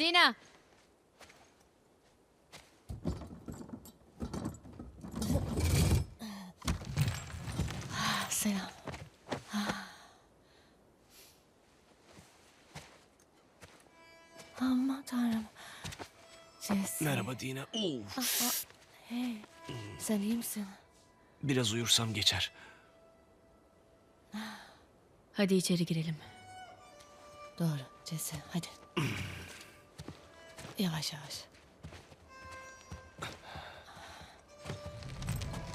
Dina. Selam. Aman tanrım. Jesse. Merhaba Dina. Of. Hey. Sen iyi misin? Biraz uyursam geçer. Hadi içeri girelim. Doğru Jesse hadi. yavaş yavaş.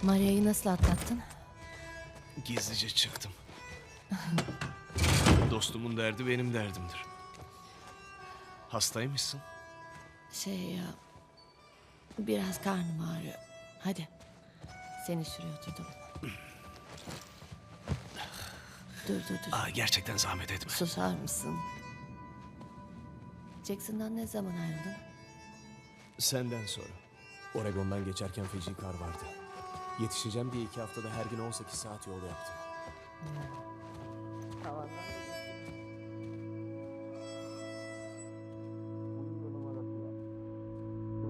Maria'yı nasıl atlattın? Gizlice çıktım. Dostumun derdi benim derdimdir. Hastaymışsın. Şey ya... Biraz karnım ağrıyor. Hadi. Seni şuraya oturdum. dur dur dur. Aa, gerçekten zahmet etme. Susar mısın? Jackson'dan ne zaman ayrıldın? Senden sonra. Oregon'dan geçerken feci kar vardı. Yetişeceğim diye iki haftada her gün 18 saat yol yaptım.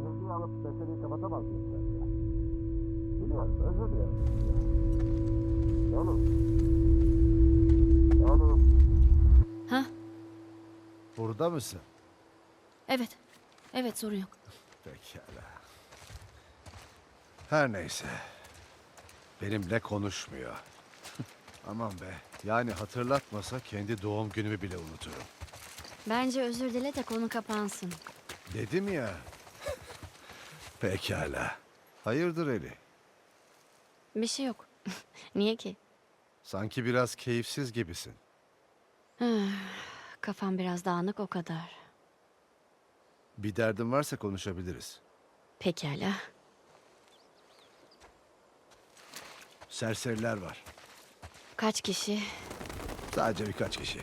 Hızlı alıp meseleyi kapatamaz mıyız sence? Biliyorum, özür dilerim. Yavrum. Yavrum. Ha? Burada mısın? Evet. Evet sorun yok. Pekala. Her neyse. Benimle konuşmuyor. Aman be. Yani hatırlatmasa kendi doğum günümü bile unuturum. Bence özür dile de konu kapansın. Dedim ya. Pekala. Hayırdır Eli? Bir şey yok. Niye ki? Sanki biraz keyifsiz gibisin. Kafam biraz dağınık o kadar. Bir derdin varsa konuşabiliriz. Pekala. Serseriler var. Kaç kişi? Sadece birkaç kişi.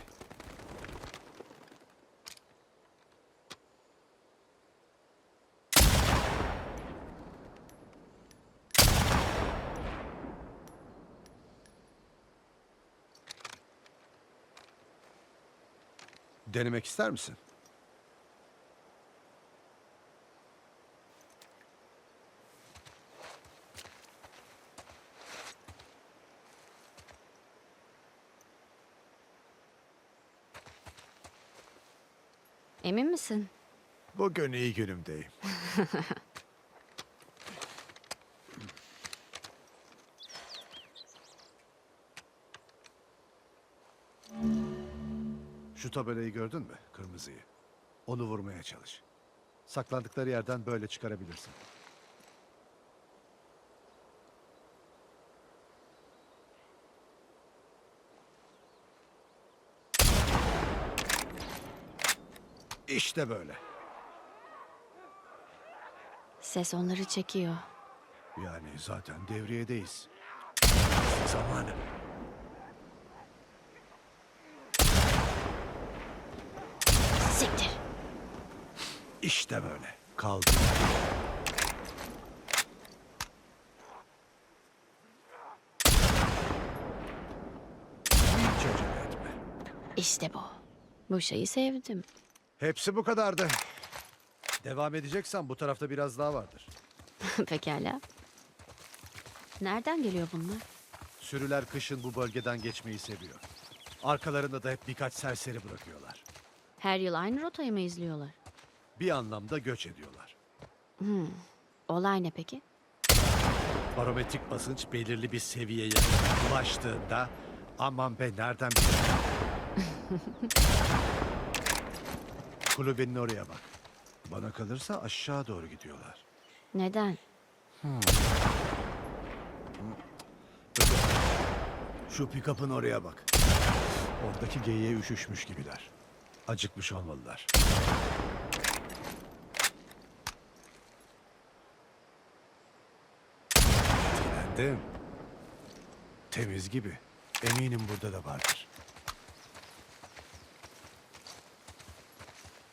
Denemek ister misin? Emin misin? Bugün iyi günümdeyim. Şu tabelayı gördün mü? Kırmızıyı. Onu vurmaya çalış. Saklandıkları yerden böyle çıkarabilirsin. İşte böyle. Ses onları çekiyor. Yani zaten devriyedeyiz. Zamanı. Siktir. İşte böyle. Kaldı. Hiç acele etme. İşte bu. Bu şeyi sevdim. Hepsi bu kadardı. Devam edeceksen bu tarafta biraz daha vardır. Pekala. Nereden geliyor bunlar? Sürüler kışın bu bölgeden geçmeyi seviyor. Arkalarında da hep birkaç serseri bırakıyorlar. Her yıl aynı rotayı mı izliyorlar? Bir anlamda göç ediyorlar. Olay ne peki? Barometrik basınç belirli bir seviyeye ulaştığında aman be nereden bileyim. Kulübenin oraya bak. Bana kalırsa aşağı doğru gidiyorlar. Neden? Şu pick-up'ın oraya bak. Oradaki geyiğe üşüşmüş gibiler. Acıkmış olmalılar. Etkilendim. Temiz gibi. Eminim burada da vardır.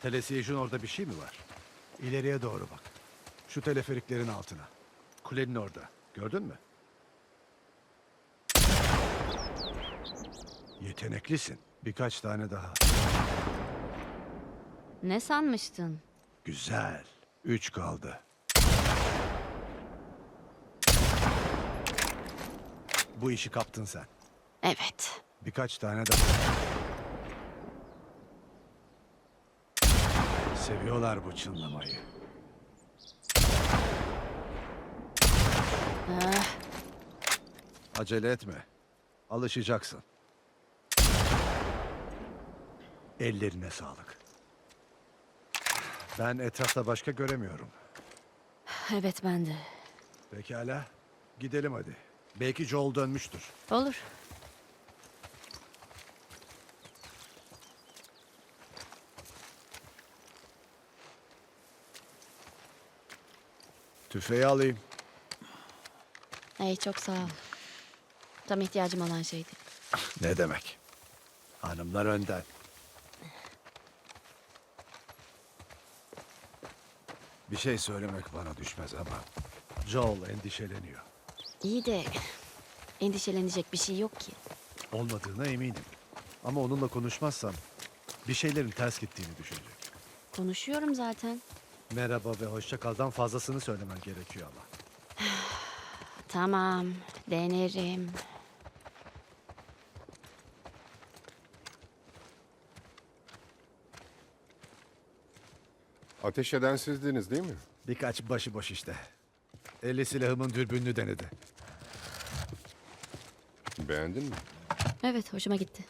Telesiyejin orada bir şey mi var? İleriye doğru bak. Şu teleferiklerin altına. Kulenin orada. Gördün mü? Yeteneklisin. Birkaç tane daha. Ne sanmıştın? Güzel. Üç kaldı. Bu işi kaptın sen. Evet. Birkaç tane daha. Seviyorlar bu çınlamayı. Ah, Acele etme. Alışacaksın. Ellerine sağlık. Ben etrafta başka göremiyorum. evet ben de. Pekala. Gidelim hadi. Belki Joel dönmüştür. Olur. Tüfeği alayım. Ey çok sağ ol. Tam ihtiyacım olan şeydi. Ne demek? Hanımlar önden. Bir şey söylemek bana düşmez ama Joel endişeleniyor. İyi de endişelenecek bir şey yok ki. Olmadığına eminim. Ama onunla konuşmazsam bir şeylerin ters gittiğini düşünecek. Konuşuyorum zaten. Merhaba ve hoşça kaldan fazlasını söylemen gerekiyor ama. Tamam, denerim. Ateş eden sizdiniz değil mi? Birkaç başıboş işte. Eli silahımın dürbününü denedi. Beğendin mi? Evet, hoşuma gitti.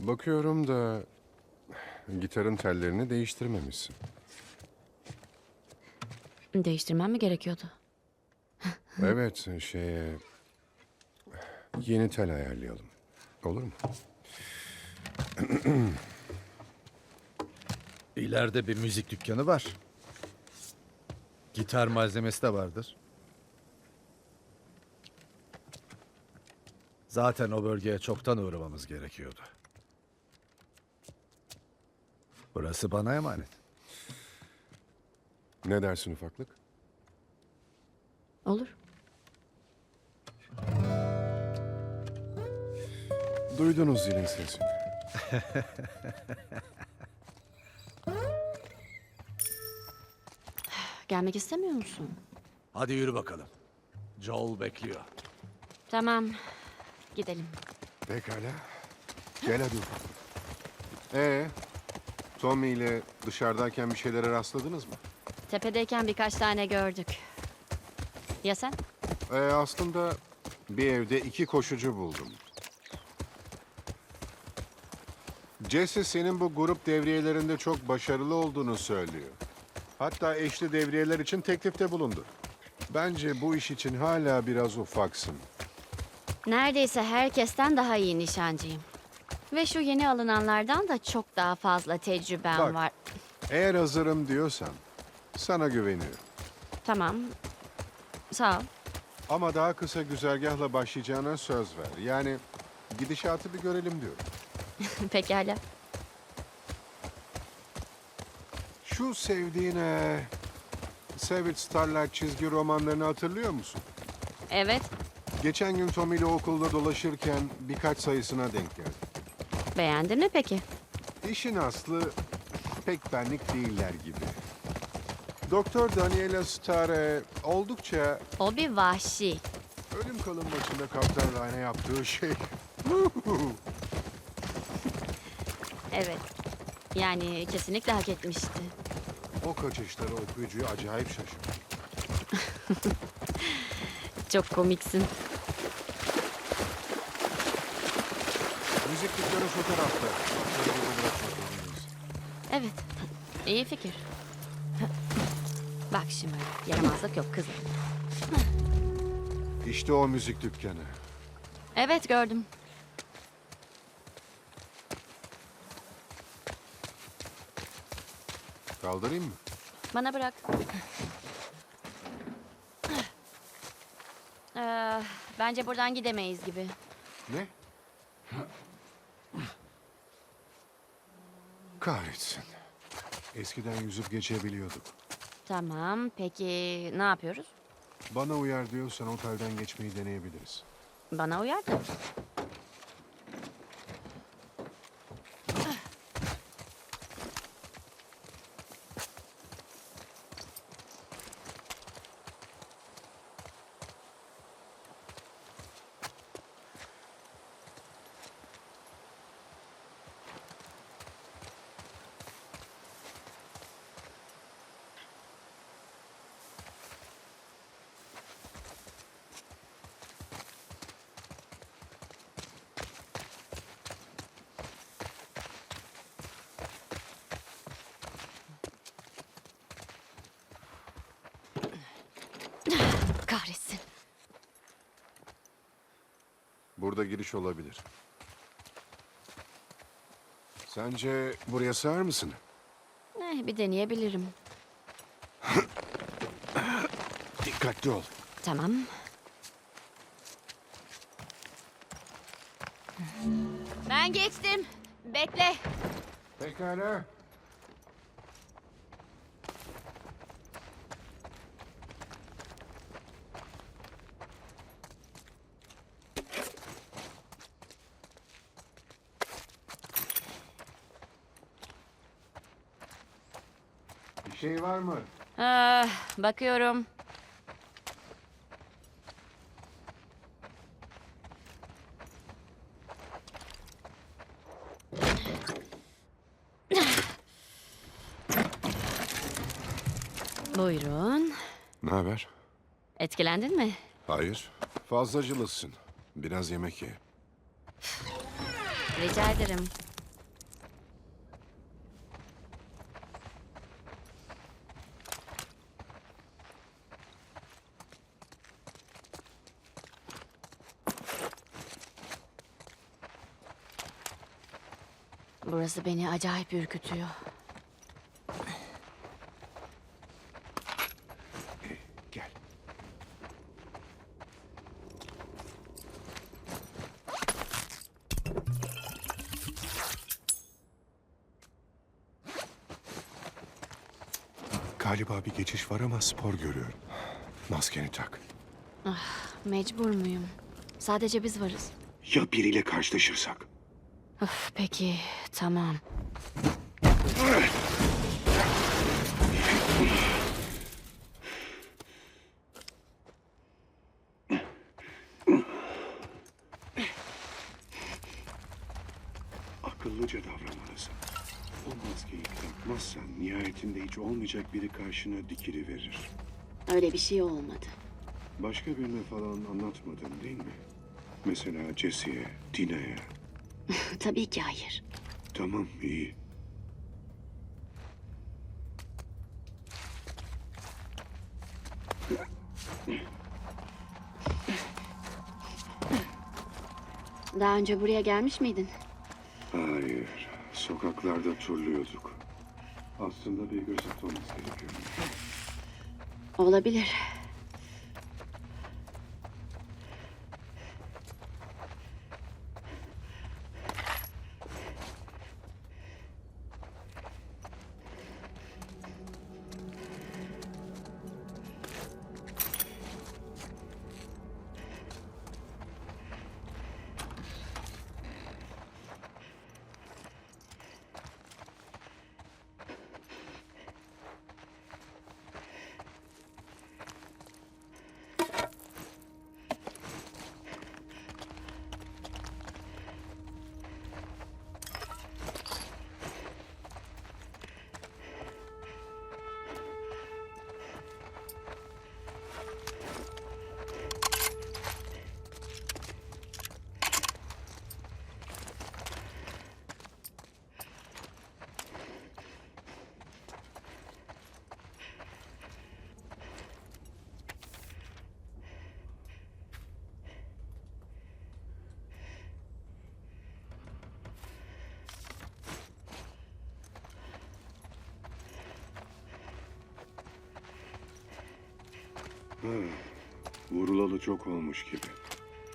Bakıyorum da gitarın tellerini değiştirmemişsin. Değiştirmem mi gerekiyordu? Evet, şeye yeni tel ayarlayalım. Olur mu? İleride bir müzik dükkanı var. Gitar malzemesi de vardır. Zaten o bölgeye çoktan uğramamız gerekiyordu. Burası bana emanet. Ne dersin ufaklık? Olur. Duydunuz zilin sesini. Gelmek istemiyor musun? Hadi yürü bakalım. Joel bekliyor. Tamam, gidelim. Pekala. Gel hadi ufaklık. Ee, Tommy ile dışarıdayken bir şeylere rastladınız mı? Tepedeyken birkaç tane gördük. Ya sen? Ee, aslında bir evde iki koşucu buldum. Jesse senin bu grup devriyelerinde çok başarılı olduğunu söylüyor. Hatta eşli devriyeler için teklifte bulundu. Bence bu iş için hala biraz ufaksın. Neredeyse herkesten daha iyi nişancıyım. Ve şu yeni alınanlardan da çok daha fazla tecrübem Bak. var. Eğer hazırım diyorsan sana güveniyorum. Tamam. Sağ ol. Ama daha kısa güzergahla başlayacağına söz ver. Yani gidişatı bir görelim diyorum. Pekala. Şu sevdiğine Savage Starlight çizgi romanlarını hatırlıyor musun? Evet, Geçen gün Tommy ile okulda dolaşırken birkaç sayısına denk geldim. Beğendin mi peki? İşin aslı pek benlik değiller gibi. Doktor Daniela Starre oldukça O bir vahşi. ölüm kalım maçında Kaptan Ryan'a yaptığı şey. Evet. Yani kesinlikle hak etmişti. o kaçışları okuyucuyu acayip şaşırttı. Çok komiksin. Müzik dükkanı şu tarafta. Bırakmak zorundayız. Evet. İyi fikir. Bak şimdi. Yaramazlık yok kızım. İşte o müzik dükkanı. Evet gördüm. Kaldırayım mı? Bana bırak. Ee, bence buradan gidemeyiz gibi. Ne? Kahretsin. Eskiden yüzüp geçebiliyorduk. Tamam. Peki ne yapıyoruz? Bana uyar diyorsan otelden geçmeyi deneyebiliriz. Bana uyar da. Kahretsin. Burada giriş olabilir. Sence buraya sığar mısın? Eh, bir deneyebilirim. Dikkatli ol. Tamam. Ben geçtim. Bekle. Pekala. Şey var mı? Ah, bakıyorum. Buyurun. Ne haber? Etkilendin mi? Hayır. Fazlacılısın. Biraz yemek ye. Rica ederim. Burası beni acayip ürkütüyor. Gel. Galiba bir geçiş var ama spor görüyorum. Maskeni tak. Mecbur muyum? Sadece biz varız. Ya biriyle karşılaşırsak? Of, peki, tamam. Akıllıca davranmalısın. O maskeyi takmazsan nihayetinde hiç olmayacak biri karşına dikili verir. Öyle bir şey olmadı. Başka birine falan anlatmadın değil mi? Mesela Jesse'ye, Dina'ya. Tabii ki hayır. Tamam iyi. Daha önce buraya gelmiş miydin? Hayır. Sokaklarda turluyorduk. Aslında bir göz atmamız gerekiyor. Olabilir. Ha, vurulalı çok olmuş gibi.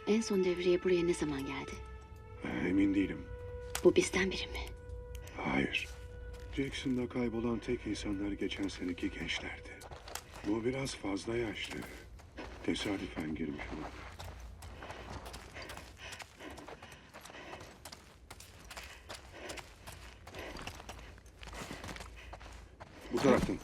En son devriye buraya ne zaman geldi? Ha, Emin değilim. Bu bizden biri mi? Hayır. Jackson'da kaybolan tek insanlar geçen seneki gençlerdi. Bu biraz fazla yaşlı. Tesadüfen girmiş olabilir. Bu taraftan.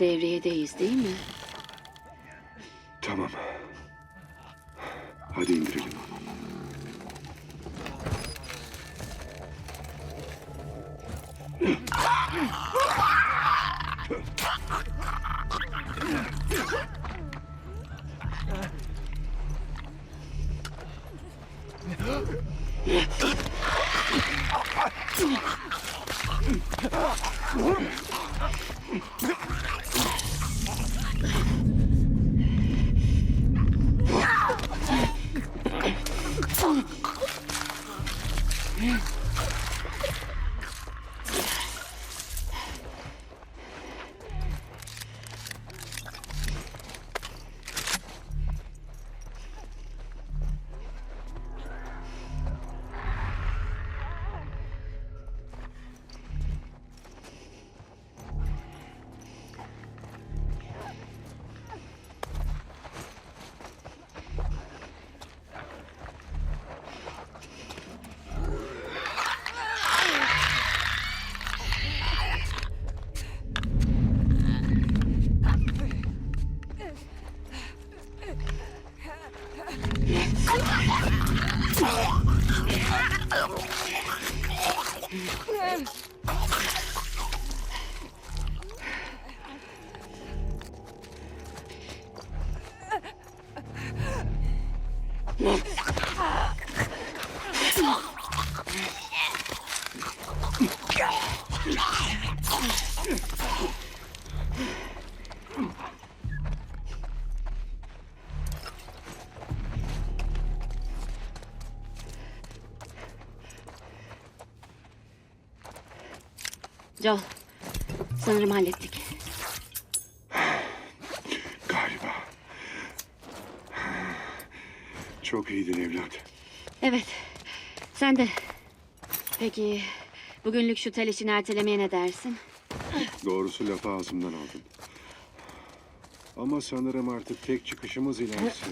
Devriyedeyiz değil mi? Tamam. Hadi indirelim. Joel, iyiydin evlat. Evet, sen de. Peki, bugünlük şu tel işini ertelemeye ne dersin? Doğrusu lafı ağzımdan aldın. Ama sanırım artık tek çıkışımız ilerisi.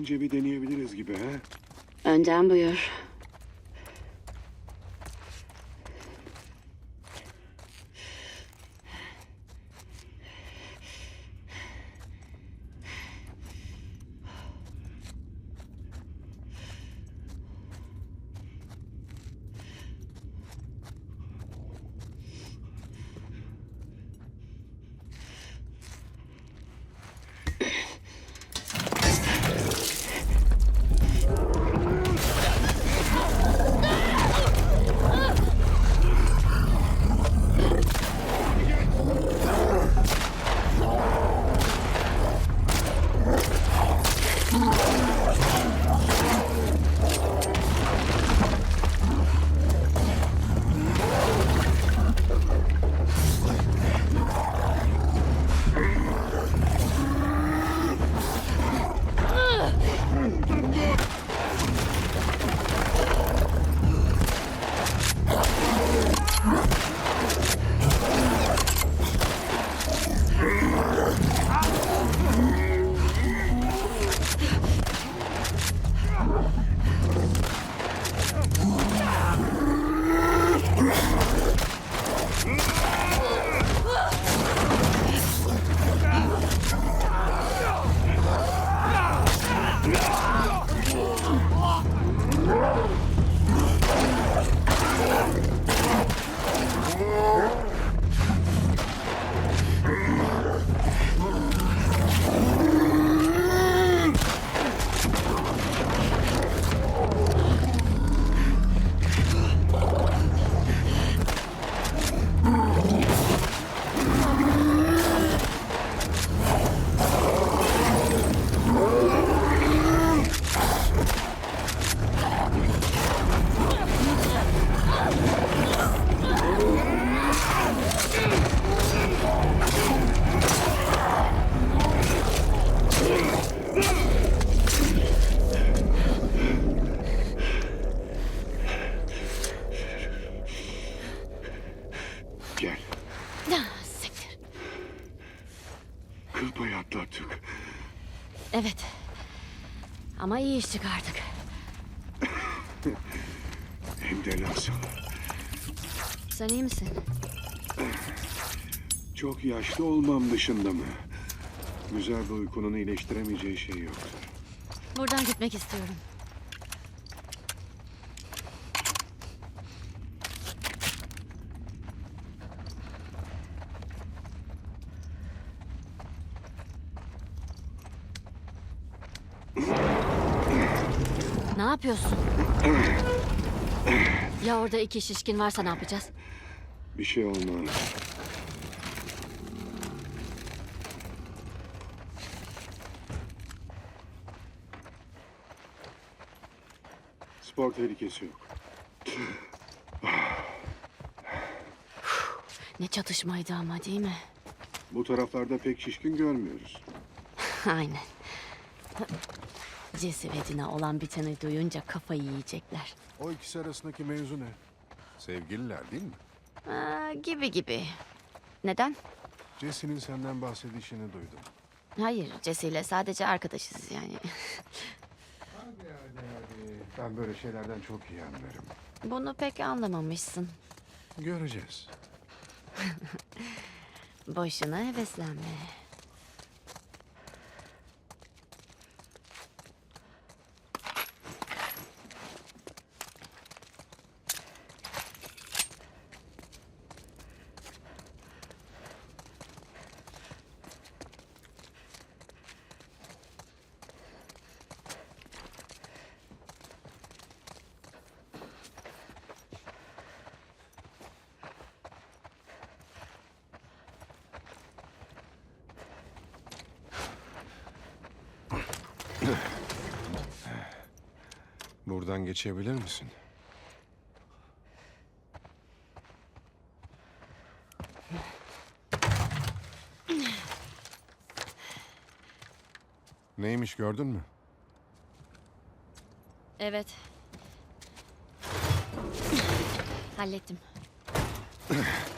Bence bir deneyebiliriz gibi ha? Önden buyur. İş çıkardık. Hem de nasıl. Sen iyi misin? Çok yaşlı olmam dışında mı? Güzel bir uykunun iyileştiremeyeceği şey yoktur. Buradan gitmek istiyorum. Ne yapıyorsun? Ya orada iki şişkin varsa ne yapacağız? Bir şey olmaz. Spor tehlikesi yok. Ne çatışmaydı ama değil mi? Bu taraflarda pek şişkin görmüyoruz. Aynen. Jesse ve Dina olan biteni duyunca kafayı yiyecekler. O ikisi arasındaki mevzu ne? Sevgililer değil mi? Aa, gibi gibi. Neden? Jesse'nin senden bahsedişini duydum. Hayır, Jesse ile sadece arkadaşız yani. Hadi hadi hadi. Ben böyle şeylerden çok iyi anlarım. Bunu pek anlamamışsın. Göreceğiz. Boşuna heveslenme. Buradan geçebilir misin? Neymiş gördün mü? Evet. Hallettim.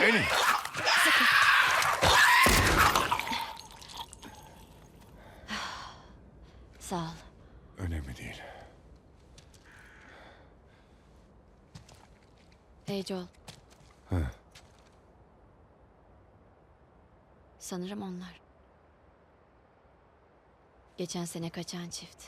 Beni. Sağ ol. Önemli değil. Hey Joel. Ha. Sanırım onlar. Geçen sene kaçan çift.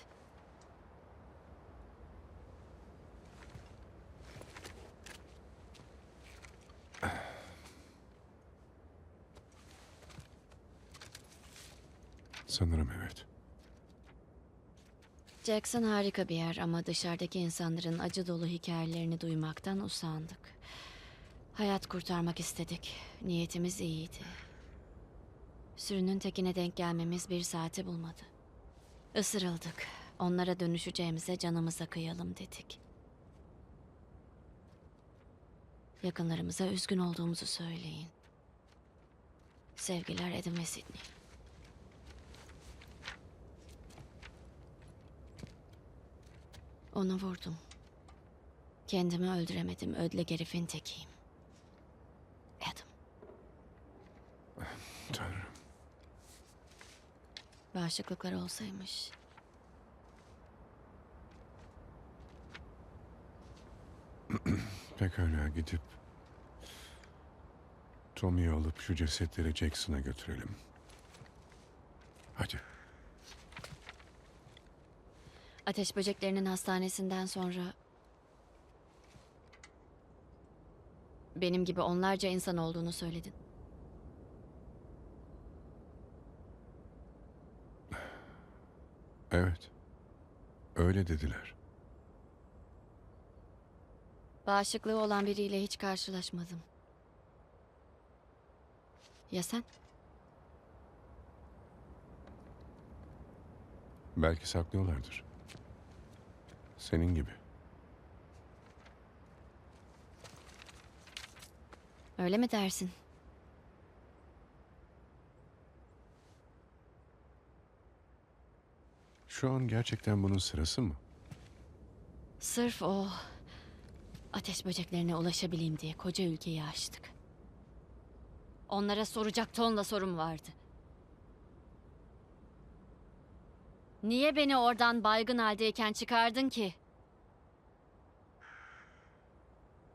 Sanırım evet. Jackson harika bir yer ama dışarıdaki insanların acı dolu hikayelerini duymaktan usandık. Hayat kurtarmak istedik. Niyetimiz iyiydi. Sürünün tekine denk gelmemiz bir saati bulmadı. Isırıldık. Onlara dönüşeceğimize canımıza kıyalım dedik. Yakınlarımıza üzgün olduğumuzu söyleyin. Sevgiler Adam ve Sidney. Onu vurdum. Kendimi öldüremedim. Ödle herifin tekiyim. Adam. Tanrım. Bağışıklıklar olsaymış. Pekala gidip Tommy'yi alıp şu cesetleri Jackson'a götürelim. Hadi. Ateş böceklerinin hastanesinden sonra... Benim gibi onlarca insan olduğunu söyledin. Evet. Öyle dediler. Bağışıklığı olan biriyle hiç karşılaşmadım. Ya sen? Belki saklıyorlardır. Senin gibi. Öyle mi dersin? Şu an gerçekten bunun sırası mı? Sırf o Ateş böceklerine ulaşabileyim diye koca ülkeyi aştık. Onlara soracak tonla sorum vardı. Niye beni oradan baygın haldeyken çıkardın ki?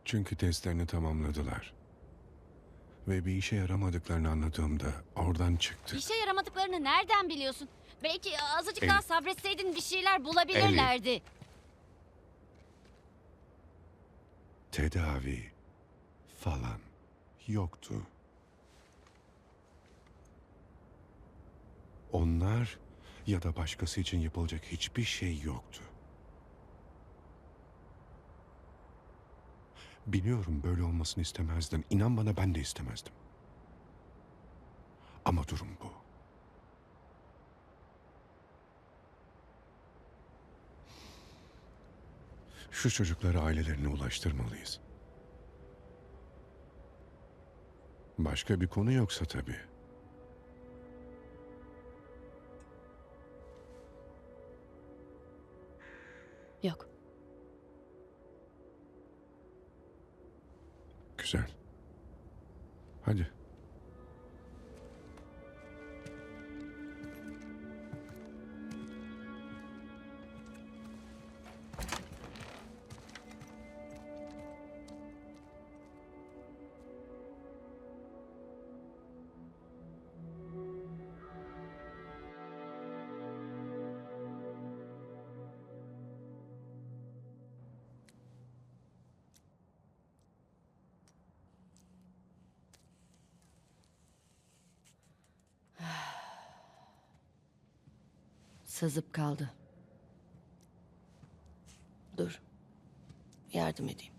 Çünkü testlerini tamamladılar. Ve bir işe yaramadıklarını anladığımda oradan çıktı. İşe yaramadıklarını nereden biliyorsun? Belki azıcık Elif. daha sabretseydin bir şeyler bulabilirlerdi. Tedavi falan yoktu. Onlar ya da başkası için yapılacak hiçbir şey yoktu. Biliyorum böyle olmasını istemezdin. İnan bana ben de istemezdim. Ama durum bu. Şu çocukları ailelerine ulaştırmalıyız. Başka bir konu yoksa tabii. Yok. Güzel. Hadi. Sızıp kaldı. Dur. Yardım edeyim.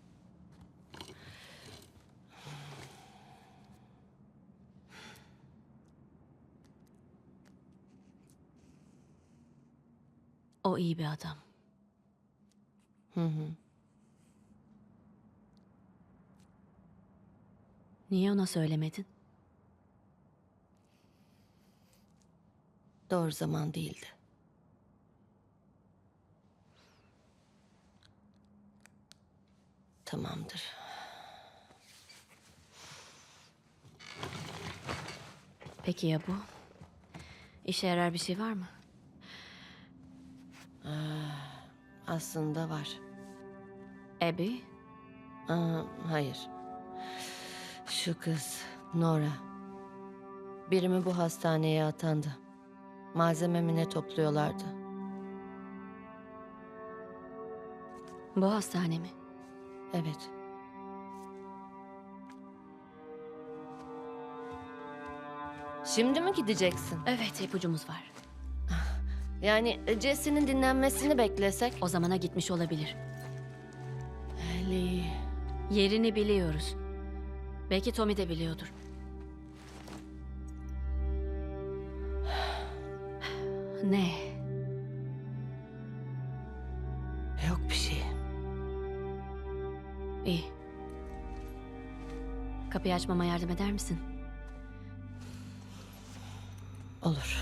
O iyi bir adam. Hı hı. Niye ona söylemedin? Doğru zaman değildi. Tamamdır. Peki ya bu? İşe yarar bir şey var mı? Aslında var. Abby? Aa, hayır. Şu kız Nora. Birimi bu hastaneye atandı. Malzememi ne topluyorlardı? Bu hastane mi? Evet. Şimdi mi gideceksin? Evet ipucumuz var. Yani Jesse'nin dinlenmesini beklesek? O zamana gitmiş olabilir. Lee. Yerini biliyoruz. Belki Tommy de biliyordur. Ne? Kapıyı açmama yardım eder misin? Olur.